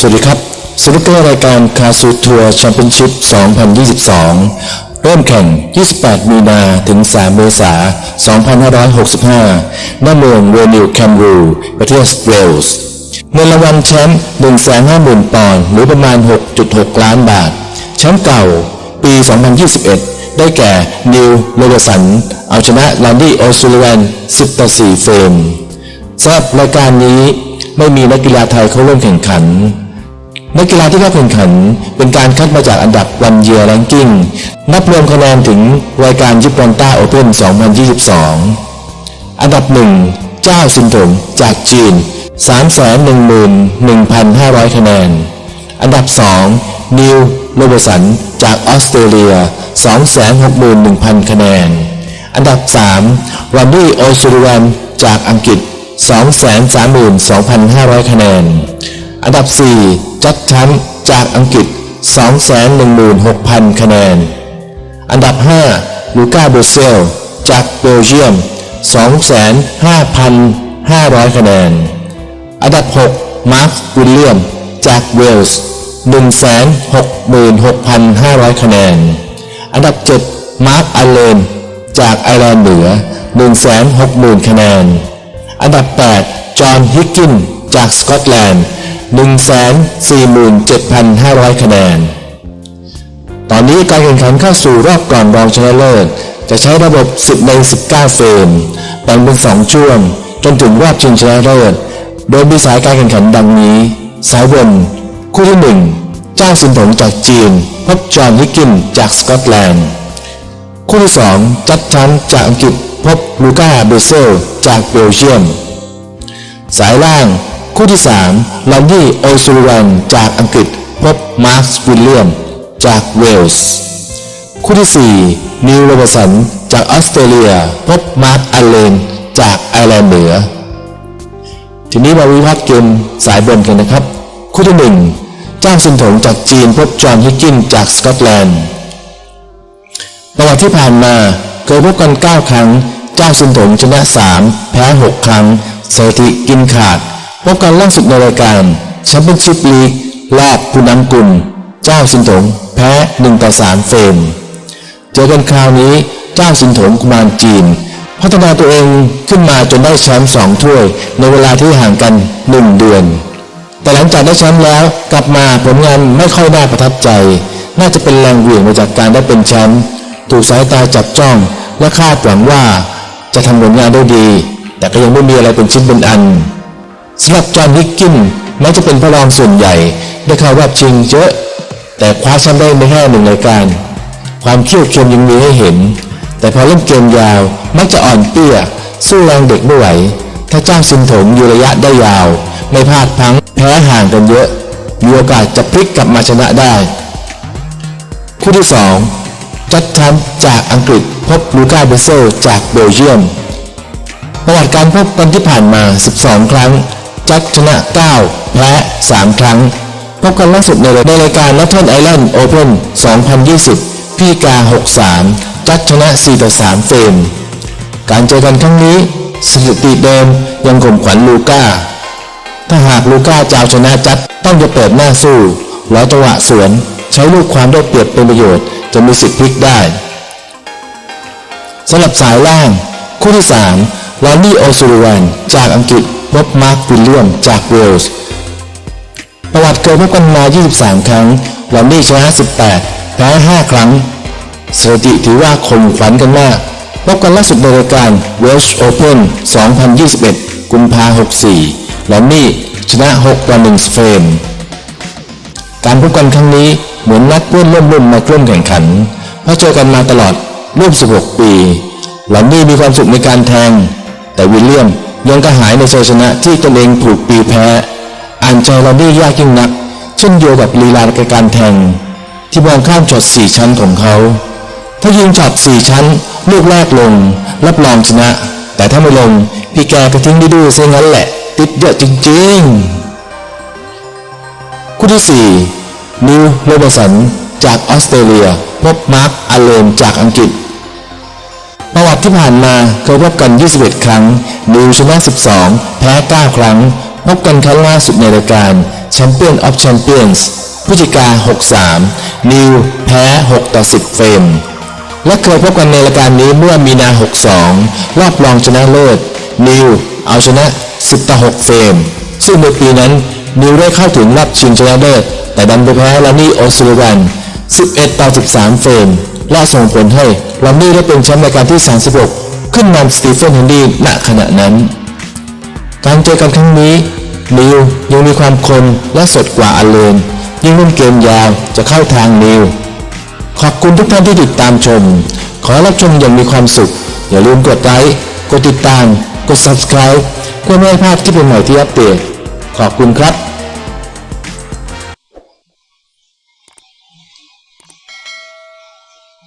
สวัสดีครับสนุกเกอร์รายการคาซูทัวร์แชมเปี้ยนชิพ 2022 เริ่มแข่ง 28 มีนาถึง 3 เมษายน 2565 ณ เมืองเวนิวแคมรูประเทศเวลส์เงินรางวัลแชมป์150,000 ปอนด์หรือประมาณ 6.6 ล้านบาท แชมป์เก่าปี 2021 ได้แก่ นิวโรเบสัน เอาชนะแลนดี้โอซูลิแวน10ต่อ4เฟรมสำหรับรายการนี้ไม่มีนักกีฬาไทยเข้าร่วมแข่งขัน นักกีฬาที่เข้าแข่งขัน เป็นการคัดมาจากอันดับวันเยียร์แรงกิ้งนับรวมคะแนนถึงรายการยิปรอนต้าโอเพ่น 2022 อันดับหนึ่งเจ้าซินถงจากจีน 311,500 คะแนน อันดับสองนิวโรเบสัน จากออสเตรเลีย 261,000 คะแนน อันดับ 3 วันดี้โอซูริวันจากอังกฤษ 232,500 คะแนน อันดับ 4 จัดทัมจากอังกฤษ 216,000 คะแนน อันดับ 5 ลูก้าเบเซล จากเบลเยียม 25,500 คะแนน อันดับ 6 มาร์ควิลเลียม จากเวลส์ 166,500 คะแนน อันดับ 7 มาร์คอัลเลน จากไอร์แลนด์เหนือ 160,000 คะแนน อันดับ 8 จอห์นฮิกกิน จากสกอตแลนด์ 147,500 คะแนน ตอนนี้การแข่งขันเข้าสู่รอบก่อนรองชนะเลิศ จะใช้ระบบ 10 ใน 19 เฟรมแบ่งเป็น 2 ช่วง จนถึงรอบชิงชนะเลิศ โดยมีสายการแข่งขันดังนี้ สายบนคู่ที่ 1 เจ้าสินถงจากจีน พบจอห์นฮิกกินจากสกอตแลนด์ คู่ที่ 2 จัดชั้นจากอังกฤษพบลูก้าเบเซลจากเบลเยียม สายล่าง คู่ที่3ลอนดี้โอซูริวันจากอังกฤษพบมาร์ควิลเลียม จากเวลส์ คู่ที่ 4 นิวโรบสัน จากออสเตรเลีย พบมาร์คอัลเลน จากไอร์แลนด์เหนือ ทีนี้มาวิพากษ์เกมสายบนกันนะครับ คู่ที่ 1 เจ้าสินถงจากจีนพบจอห์นฮิกกินจากสกอตแลนด์ประวัติที่ผ่านมาเคยพบกัน 9 ครั้ง เจ้าสินถงชนะ 3 แพ้ 6 ครั้งสถิติกินขาด พบกันล่าสุดในรายการแชมเปี้ยนชิพลีกรอบผู้นำกลุ่มเจ้าสินถงแพ้1ต่อ3เฟรมเจอกันคราวนี้เจ้าสินถงกุมารจีน พัฒนาตัวเองขึ้นมาจนได้แชมป์สองถ้วย ในเวลาที่ห่างกัน 1 เดือน แต่หลังจากได้แชมป์แล้วกลับมาผลงานไม่ค่อยน่าประทับใจ น่าจะเป็นแรงเหวี่ยงมาจากการได้เป็นแชมป์ถูกสายตาจับจ้อง และคาดหวังว่าจะทำผลงานได้ดี แต่ก็ยังไม่มีอะไรเป็นชิ้นเป็นอัน สำหรับจอห์นฮิกกินแม้จะเป็นพระรองส่วนใหญ่ได้เข้ารอบชิงเยอะ แต่คว้าแชมป์ได้ไม่แค่หนึ่งรายการ ความเขี้ยวเคียมยังมีให้เห็น แต่พอเล่นเกมยาวมักจะอ่อนเปี้ย สู้แรงเด็กไม่ไหว ถ้าเจ้าซินถงอยู่ระยะได้ยาว ไม่พลาดพังแพ้ห่างกันเยอะ มีโอกาสจะพลิกกลับมาชนะได้ คู่ที่ 2 จัดทัมจากอังกฤษพบลูก้าเบเซลจากเบลเยียมประวัติการพบกันที่ผ่านมา 12 ครั้ง จัดชนะ 9 แพ้ 3 ครั้ง พบกันล่าสุดในในรายการ Northern Ireland Open 2020 พี่กา 63จัดชนะ 4 ต่อ 3 เฟรม การเจอกันครั้งนี้สถิติเดิมยังข่มขวัญลูก้า ถ้าหากลูก้าจะเอาชนะจัดต้องจะเปิดหน้าสู้ร้อจังหวะสวนใช้ลูกความได้เปรียบเป็นประโยชน์จะมีสิทธิ์พลิกได้สำหรับสายล่าง คู่ที่3ลอนดี้โอซูริวันจากอังกฤษ พบมาร์ควิลเลียมจากเวลส์ประวัติเคยพบกันมา 23 ครั้งลอนดี้ชนะ 18 แพ้ 5 ครั้งสถิติถือว่าคมขวัญกันมาก พบกันล่าสุดในรายการ Welsh Open 2021 กุมภา64ลอนดี้ชนะ 6 ต่อ 1 เฟรม การพบกันครั้งนี้เหมือนนัดเพื่อนร่วมรุ่นมาร่วมแข่งขัน เพราะเจอกันมาตลอดร่วม 16 ปีลอนนี่มีความสุขในการแทง แต่วิลเลียม ยังกระหายในชัยชนะที่ตนเองถูกปีแพ้ อ่านใจลอนนี่ยากยิ่งนัก เช่นเดียวกับลีลาในการแทง ที่มองข้ามช็อต4ชั้นของเขา ถ้ายิงช็อต4ชั้นลูกแรกลง รับรองชนะ แต่ถ้าไม่ลง พี่แกก็ทิ้งดื้อๆซะงั้นแหละ ติดเยอะจริงๆ คู่ที่4นิวโรเบสันจากออสเตรเลีย พบมาร์คอาเลนจากอังกฤษ ที่ผ่านมาเคยพบกัน 21 ครั้ง นิวชนะ 12 แพ้ 9 ครั้ง พบกันครั้งล่าสุดในรายการ Champion of Champions พฤศจิกา 63 นิวแพ้ 6 ต่อ 10 เฟรม และเคยพบกันในรายการนี้เมื่อมีนา 62 รอบรองชนะเลิศ นิวเอาชนะ 10 ต่อ 6 เฟรม ซึ่งในปีนั้น นิวได้เข้าถึงรอบชิงชนะเลิศ แต่ดันไปแพ้ลานี่โอซูลิวัน 11 ต่อ 13 เฟรม และส่งผลให้ลานี่ได้เป็นแชมป์รายการที่ 36 ขึ้นนำสตีเฟนเฮนรีณขณะนั้น การเจอกันครั้งนี้นิวยังมีความคมและสดกว่าอเลนยิ่งเล่นเกมยาวจะเข้าทางนิว ขอบคุณทุกท่านที่ติดตามชม ขอรับชมอย่างมีความสุข อย่าลืมกดไลค์กดติดตาม กด subscribe เพื่อไม่ให้พลาดคลิปใหม่ที่อัปเดตขอบคุณครับ